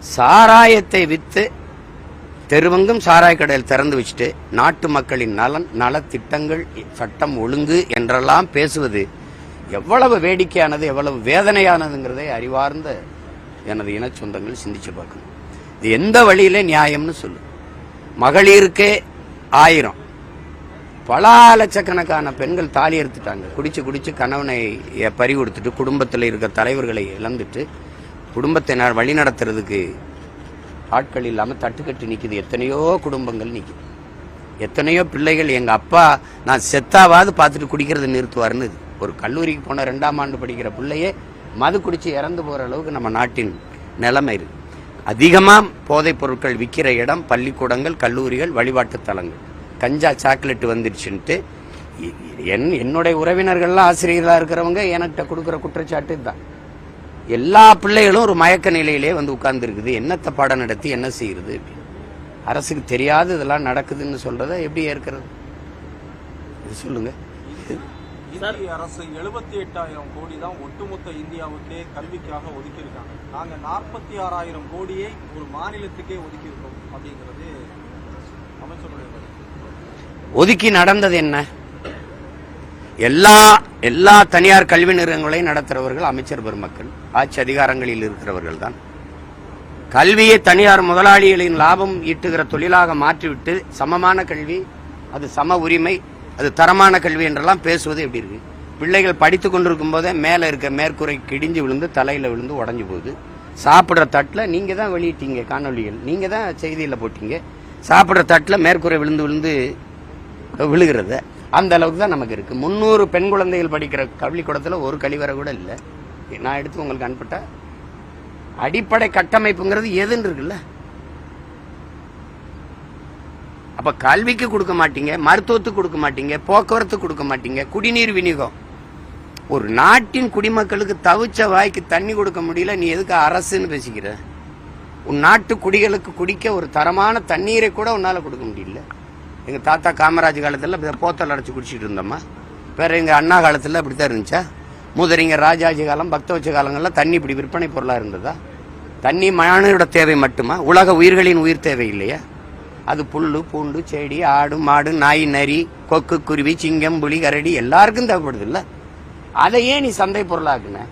சாராயத்தை விற்று தெருவங்கும் சாராய கடையில் திறந்து வச்சுட்டு நாட்டு மக்களின் நலன் நலத்திட்டங்கள் சட்டம் ஒழுங்கு என்றெல்லாம் பேசுவது எவ்வளவு வேடிக்கையானது எவ்வளவு வேதனையானதுங்கிறதை அறிவார்ந்த எனது இன சொந்தங்கள் சிந்திச்சு பார்க்கணும். இது எந்த வழியில நியாயம்னு சொல்லு. மகளிருக்கே ஆயிரம். பல லட்சக்கணக்கான பெண்கள் தாலி எடுத்துட்டாங்க. குடிச்சு குடிச்சு கணவனை பறி கொடுத்துட்டு குடும்பத்தில் இருக்க தலைவர்களை இழந்துட்டு குடும்பத்தை நான் வழி நடத்துறதுக்கு ஆட்கள் இல்லாமல் தட்டுக்கட்டு நிற்கிது எத்தனையோ குடும்பங்கள் நிற்கிது எத்தனையோ பிள்ளைகள் எங்கள் அப்பா நான் செத்தாவாது பார்த்துட்டு குடிக்கிறது நிறுத்துவார்னு இது. ஒரு கல்லூரிக்கு போன ரெண்டாம் ஆண்டு படிக்கிற பிள்ளையே மது குடித்து இறந்து போகிற அளவுக்கு நம்ம நாட்டின் நிலைமை இருக்குது அதிகமாக போதைப் பொருட்கள் விற்கிற இடம் பள்ளிக்கூடங்கள் கல்லூரிகள் வழிபாட்டு தலங்கள். கஞ்சா சாக்லேட் வந்துடுச்சுன்ட்டு என் என்னுடைய உறவினர்கள்லாம் ஆசிரியர்களாக இருக்கிறவங்க என்கிட்ட கொடுக்குற குற்றச்சாட்டு தான் எல்லா பிள்ளைகளும் ஒரு மயக்க நிலையிலே வந்து உட்கார்ந்துருக்குது. என்னத்தை பாடம் நடத்தி என்ன செய்யுது. அரசுக்கு தெரியாது இதெல்லாம் நடக்குதுன்னு சொல்றத எப்படி ஏற்கிறது? இது சொல்லுங்க. இந்திய அரசு எழுபத்தி எட்டாயிரம் கோடி தான் ஒட்டுமொத்த இந்தியாவுக்கே கல்விக்காக ஒதுக்கியிருக்காங்க. நாங்க நாற்பத்தி ஆறாயிரம் கோடியை ஒரு மாநிலத்துக்கே ஒதுக்கியிருக்கோம் அப்படிங்கிறது அமைச்சருடைய. ஒதுக்கி நடந்தது என்ன? எல்லா எல்லா தனியார் கல்வி நிறுவனங்களையும் நடத்துகிறவர்கள் அமைச்சர் பெருமக்கள். ஆட்சி அதிகாரங்களில் இருக்கிறவர்கள் தான் கல்வியை தனியார் முதலாளிகளின் லாபம் ஈட்டுகிற தொழிலாக மாற்றிவிட்டு சமமான கல்வி அது சம உரிமை அது தரமான கல்வி என்றெல்லாம் பேசுவது எப்படி இருக்கு? பிள்ளைகள் படித்து கொண்டிருக்கும் போதே மேலே இருக்க மேற்கூரை கிடிஞ்சு விழுந்து தலையில் விழுந்து உடஞ்சு போகுது. சாப்பிட்ற தட்டில் நீங்கள் தான் வெளியிட்டீங்க காணொளிகள் நீங்கள் தான் செய்தியில் போட்டீங்க. சாப்பிட்ற தட்டில் மேற்கூரை விழுந்து விழுந்து விழுகிறத. அந்த அளவுக்கு தான் நமக்கு இருக்கு. முந்நூறு பெண் குழந்தைகள் படிக்கிற கல்விக்கூடத்தில் ஒரு கழிவறை கூட இல்லை. நான் எடுத்து உங்களுக்கு அனுப்பிட்டா அடிப்படை கட்டமைப்புங்கிறது எதுன்னு இருக்குல்ல? அப்ப கல்விக்கு கொடுக்க மாட்டீங்க மருத்துவத்துக்கு கொடுக்க மாட்டீங்க போக்குவரத்து கொடுக்க மாட்டீங்க குடிநீர் விநியோகம். ஒரு நாட்டின் குடிமக்களுக்கு தவிச்ச வாய்க்கு தண்ணி கொடுக்க முடியல நீ எதுக்கு அரசுன்னு பேசிக்கிற? உன் நாட்டு குடிகளுக்கு குடிக்க ஒரு தரமான தண்ணீரை கூட உன்னால கொடுக்க முடியல. எங்கள் தாத்தா காமராஜ் காலத்தில் போத்தல் அடைச்சி குடிச்சிட்டு இருந்தோம்மா. வேறு எங்கள் அண்ணா காலத்தில் அப்படி தான் இருந்துச்சா? முதலிங்க ராஜாஜி காலம் பக்தவச்ச காலங்களில் தண்ணி இப்படி விற்பனை பொருளாக இருந்ததா? தண்ணி மானோட தேவை மட்டுமா? உலக உயிர்களின் உயிர் தேவை இல்லையா? அது புல்லு பூண்டு செடி ஆடு மாடு நாய் நரி கொக்கு குருவி சிங்கம் புலி கரடி எல்லாருக்கும் தேவைப்படுது இல்லை? அதையே நீ சந்தை பொருளாக்குன?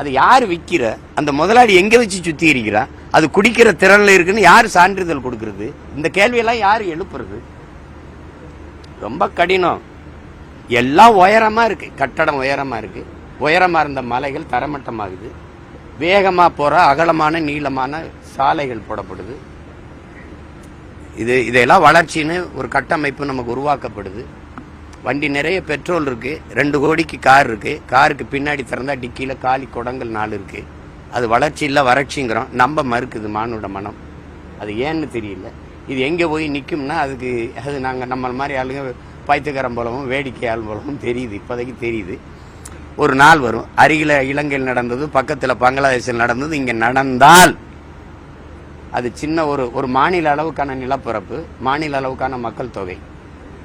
அது யார் விற்கிற அந்த முதலாளி எங்கே வச்சு சுத்தி இருக்கிறான் அது குடிக்கிற திறனில் இருக்குன்னு யார் சான்றிதழ் கொடுக்கறது? இந்த கேள்வியெல்லாம் யார் எழுப்புறது? ரொம்ப கடினம். எல்லாம் உயரமாக இருக்கு. கட்டடம் உயரமாக இருக்கு. உயரமாக இருந்த மலைகள் தரமட்டமாகுது. வேகமாக போகிற அகலமான நீளமான சாலைகள் போடப்படுது. இது இதையெல்லாம் வளர்ச்சின்னு ஒரு கட்டமைப்பு நமக்கு உருவாக்கப்படுது. வண்டி நிறைய பெட்ரோல் இருக்குது ரெண்டு கோடிக்கு கார் இருக்குது காருக்கு பின்னாடி திறந்தால் டிக்கியில் காலி குடங்கள் நாலு இருக்குது அது வளர்ச்சி இல்லை வறட்சிங்கிறோம். நம்ப மறுக்குது மானுட மனம். அது ஏன்னு தெரியல. இது எங்கே போய் நிற்கும்னா அதுக்கு அது நாங்கள் நம்ம மாதிரி ஆளுங்க பைத்தியக்காரன் போலவும் வேடிக்கை ஆள் போலவும் தெரியுது. இப்போதைக்கு தெரியுது. ஒரு நாள் வரும். அருகில் இலங்கையில் நடந்தது பக்கத்தில் பங்களாதேஷில் நடந்தது இங்கே நடந்தால் அது சின்ன ஒரு ஒரு மாநில அளவுக்கான நிலப்பரப்பு மாநில அளவுக்கான மக்கள் தொகை.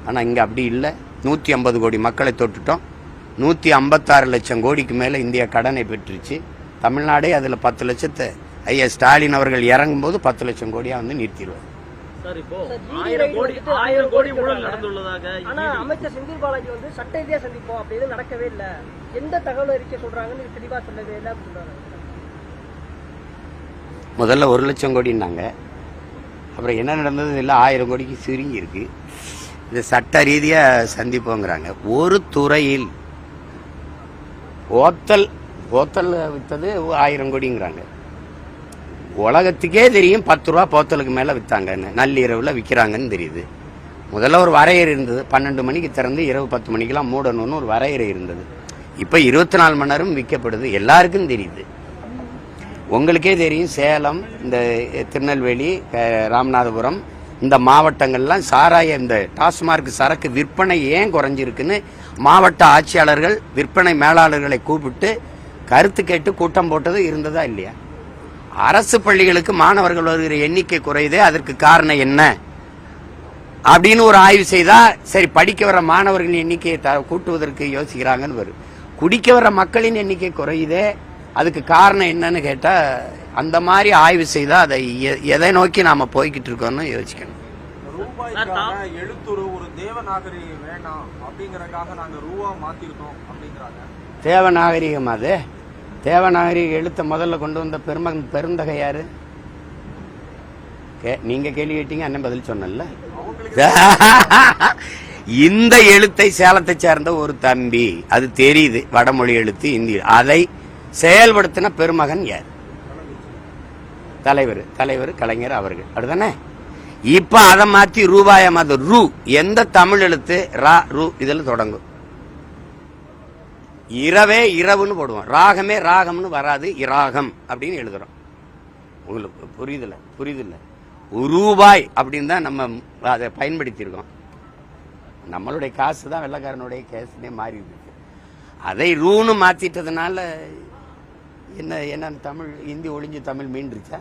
ஆனால் இங்கே அப்படி இல்லை. நூற்றி ஐம்பது கோடி மக்களை தொட்டுட்டோம். நூற்றி ஐம்பத்தாறு லட்சம் கோடிக்கு மேலே இந்தியா கடனை பெற்றுச்சு. தமிழ்நாடே அதுல பத்து லட்சத்தை ஐயா ஸ்டாலின் அவர்கள் இறங்கும் போது பத்து லட்சம் கோடியா வந்து நிறுத்திடுவார். அமைச்சர் செந்தில் பாலாஜி வந்து சட்ட ரீதியா சந்திப்போம் நடக்கவே இல்ல. எந்த தகவல் அறிக்கை சொல்றாங்கன்னு தெளிவா சொல்லவே இல்லை சொல்றாங்க. முதல்ல ஒரு லட்சம் கோடின்னாங்க. அப்புறம் என்ன நடந்தது? இல்லை ஆயிரம் கோடிக்கு சுருங்கி இருக்கு. இது சட்ட ரீதியா சந்திப்போங்கிறாங்க. ஒரு துறையில் ஓத்தல் போத்தலில் விற்றது ஆயிரம் கோடிங்கிறாங்க. உலகத்துக்கே தெரியும் பத்து ரூபா போத்தலுக்கு மேலே விற்றாங்கன்னு நள்ளிரவில் விற்கிறாங்கன்னு தெரியுது. முதல்ல ஒரு வரையறை இருந்தது. பன்னெண்டு மணிக்கு திறந்து இரவு பத்து மணிக்கெல்லாம் மூடணும்னு ஒரு வரையறை இருந்தது. இப்போ இருபத்தி நாலு மணி நேரம் விற்கப்படுது. எல்லாருக்கும் தெரியுது. உங்களுக்கே தெரியும் சேலம் இந்த திருநெல்வேலி ராமநாதபுரம் இந்த மாவட்டங்கள்லாம் சாராய இந்த டாஸ்மார்க் சரக்கு விற்பனை ஏன் குறைஞ்சிருக்குன்னு மாவட்ட ஆட்சியாளர்கள் விற்பனை மேலாளர்களை கூப்பிட்டு கருத்து கேட்டு கூட்டம் போட்டது இருந்ததா இல்லையா? அரசு பள்ளிகளுக்கு மாணவர்கள் வருகிற எண்ணிக்கை குறையுதே அதற்கு காரணம் என்ன? அப்படின்னு ஒரு ஆய்வு செய்தா சரி படிக்க வர மாணவர்களின் எண்ணிக்கையை கூட்டுவதற்கு யோசிக்கிறாங்கன்னு வரும். குடிக்க வர மக்களின் எண்ணிக்கை குறையுதே அதுக்கு காரணம் என்னன்னு கேட்டா அந்த மாதிரி ஆய்வு செய்தா அதை எதை நோக்கி நாம போய்கிட்டு இருக்கோம்னு யோசிக்கணும். எழுத்துரு ஒரு தேவநாகரி வேணாம் அப்படிங்கறதுக்காக நாங்க ரூபா மாத்திருக்கோம் அப்படிங்கிறாங்க. தேவநாகரிகம் அது? தேவநாகரிக எழுத்த முதல்ல கொண்டு வந்த பெரும பெருந்தகை யாரு கே- நீங்க கேள்வி கேட்டீங்க அண்ணன் பதில் சொன்னல இந்த எழுத்தை சேலத்தை சேர்ந்த ஒரு தம்பி அது தெரியுது வடமொழி எழுத்து இந்தி. அதை செயல்படுத்தின பெருமகன் யார்? தலைவர் தலைவர் கலைஞர் அவர்கள். அப்படிதானே? இப்ப அதை மாத்தி ரூபாய மாத ரூ எந்த தமிழ் எழுத்து? ரா ரூ இதில் தொடங்கும். இரவே இரவுன்னு போடுவோம். ராகமே ராகம்னு வராது இராகம் அப்படின்னு எழுதுறோம். உங்களுக்கு புரியுதுல புரியுதுல்ல? ரூபாய் அப்படின்னு தான் நம்ம அதை பயன்படுத்தியிருக்கோம். நம்மளுடைய காசு தான் வெள்ளக்காரனுடைய கேஸ்னே மாறி இருக்கு அதை ரூன்னு மாத்திட்டதுனால என்ன என்ன தமிழ் இந்தி ஒளிஞ்சு தமிழ் மீண்டுருச்சா?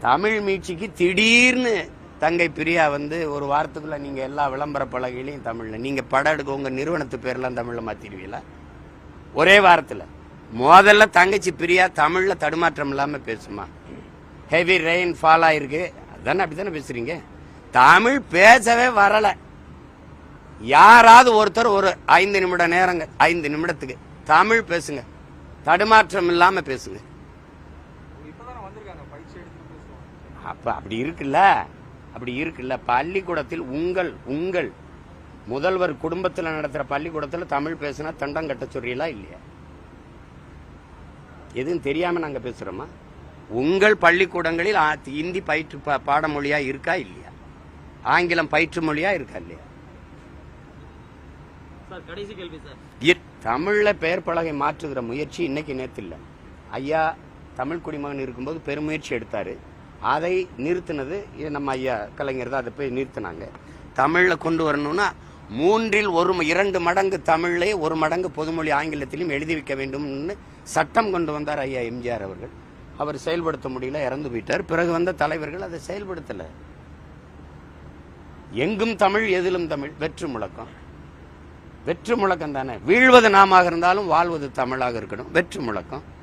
தமிழ் மீட்சிக்கு திடீர்னு தங்கை பிரியா வந்து ஒரு வாரத்துக்குள்ள நீங்க எல்லா விளம்பர பலகையிலையும் தமிழ்ல. நீங்க படம் எடுக்க உங்க நிறுவனத்து பேர்லாம் தமிழ்ல மாத்திடுவீங்களா? ஒரே வாரத்துல. முதல்ல தங்கச்சி பிரியா தமிழ்ல தடுமாற்றம் இல்லாம பேசுமா? ஹெவி ரெயின் ஃபால் ஆயிருக்கு. அதானே அப்படித்தானே பேசுறீங்க? தமிழ் பேசவே வரல. யாராவது ஒருத்தர் ஒரு ஐந்து நிமிட நேரங்க ஐந்து நிமிடத்துக்கு தமிழ் பேசுங்க. தடுமாற்றம் இல்லாம பேசுங்க. அப்ப அப்படி இருக்குல்ல? அப்படி இருக்குல்ல? பள்ளிக்கூடத்தில் உங்கள் உங்கள் முதல்வர் குடும்பத்தில் நடத்துற பள்ளிக்கூடத்தில் தமிழ் பேசினா தண்டம் கட்ட சொல்றீங்களா இல்லையா? எதுவும் தெரியாம நாங்க பேசுறோமா? உங்கள் பள்ளிக்கூடங்களில் இந்தி பயிற்று பாடமொழியா இருக்கா இல்லையா? ஆங்கிலம் பயிற்று மொழியா இருக்கா இல்லையா? தமிழ்ல பெயர் பலகை மாற்றுகிற முயற்சி இன்னைக்கு நேத்து இல்ல. ஐயா தமிழ் குடிமகன் இருக்கும்போது பெருமுயற்சி எடுத்தாரு. அதை நிறுத்தினது இது நம்ம ஐயா கலைஞர் தான் அதை போய் நிறுத்தினாங்க. தமிழில் கொண்டு வரணும்னா மூன்றில் ஒரு இரண்டு மடங்கு தமிழ்லே ஒரு மடங்கு பொதுமொழி ஆங்கிலத்திலும் எழுதி வைக்க வேண்டும்னு சட்டம் கொண்டு வந்தார் ஐயா எம்ஜிஆர் அவர்கள். அவர் செயல்படுத்த முடியல இறந்து போயிட்டார். பிறகு வந்த தலைவர்கள் அதை செயல்படுத்தலை. எங்கும் தமிழ் எதிலும் தமிழ். வெற்று முழக்கம். வெற்று முழக்கம் தானே. வீழ்வது நாமாக இருந்தாலும் வாழ்வது தமிழாக இருக்கணும். வெற்று முழக்கம்.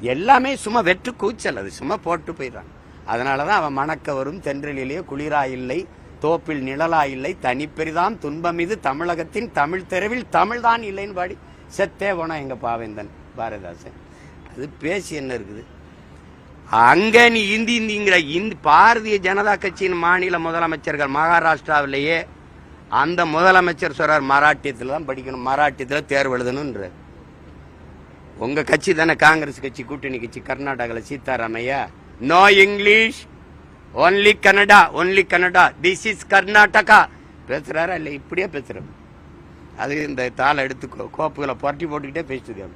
எல்லாமே சும்மா வெற்று கூச்சல் அது சும்மா போட்டு போயிடுறான் அதனாலதான் அவன் மணக்க வரும் குளிரா இல்லை தோப்பில் நிழலா இல்லை தனிப்பெரிதாம் துன்பம் இது தமிழகத்தின் தமிழ் தெருவில் தமிழ் தான் இல்லைன்னு பாடி செத்தே போனா எங்க பாவேந்தன் பாரதிதாசன். அது பேசி என்ன இருக்குது? அங்க நீ இந்தி இந்திங்கிற இந்த பாரதிய ஜனதா கட்சியின் மாநில முதலமைச்சர்கள் மகாராஷ்டிராவிலேயே அந்த முதலமைச்சர் சொல்றார் மராட்டியத்தில் தான் படிக்கணும் மராட்டியத்தில் தேர்வு எழுதணுன்றார் உங்க கட்சி தானே காங்கிரஸ் கட்சி கூட்டணி கட்சி கர்நாடகாவில் Siddaramaiah no English only Kannada only Kannada this is Karnataka பேசுறாரா? இல்லை இப்படியே பேசுறாரு அது இந்த தாளை எடுத்து கோப்புகளை புரட்டி போட்டுக்கிட்டே பேசுது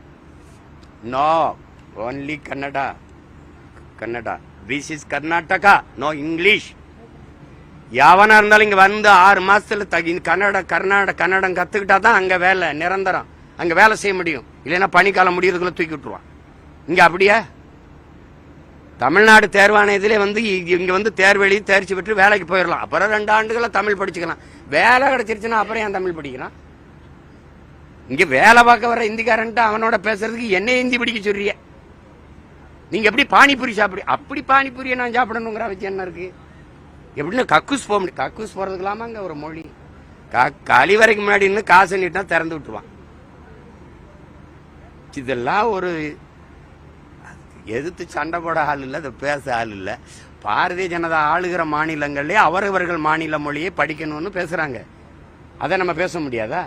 no only Kannada Kannada this is Karnataka no English யாவனா இருந்தாலும் இங்க வந்து ஆறு மாசத்துல தகி கன்னட கர்நாடக கன்னடம் கத்துக்கிட்டா தான் அங்க வேலை நிரந்தரம். அங்க வேலை செய்ய முடியும். இல்லைன்னா பனிக்காலம் முடியறதுக்குள்ள தூக்கி விட்டுருவான் இங்க அப்படியா? தமிழ்நாடு தேர்வாணையத்திலே வந்து இங்கே இங்க வந்து தேர்வெளி தேர்ச்சி பெற்று வேலைக்கு போயிடலாம் அப்புறம் ரெண்டு ஆண்டுகளை தமிழ் படிச்சுக்கலாம். வேலை கிடைச்சிருச்சுன்னா அப்புறம் ஏன் தமிழ் படிக்கிறான்? இங்க வேலை பார்க்க வர இந்திக்காரன்ட்டு அவனோட பேசுறதுக்கு என்ன இந்தி படிக்க சொல்றிய? நீங்க எப்படி பானிபூரி சாப்பிடு அப்படி பானிபூரியை நான் சாப்பிடணுங்கிற அவசியம் என்ன இருக்கு? எப்படின்னு கக்கூஸ் போக முடியும். கக்கூஸ் போறதுக்கலாமா அங்க ஒரு மொழி. க- கழிவறைக்கு முன்னாடி காசு நீட்டினா திறந்து விட்டுருவான். இதெல்லாம் ஒரு எதிர்த்து சண்டை போட ஆள் இல்லை அதை பேச ஆள் இல்லை. பாரதிய ஜனதா ஆளுகிற மாநிலங்கள்லயே அவரவர்கள் மாநில மொழியை படிக்கணும்னு பேசுகிறாங்க அதை நம்ம பேச முடியாதா?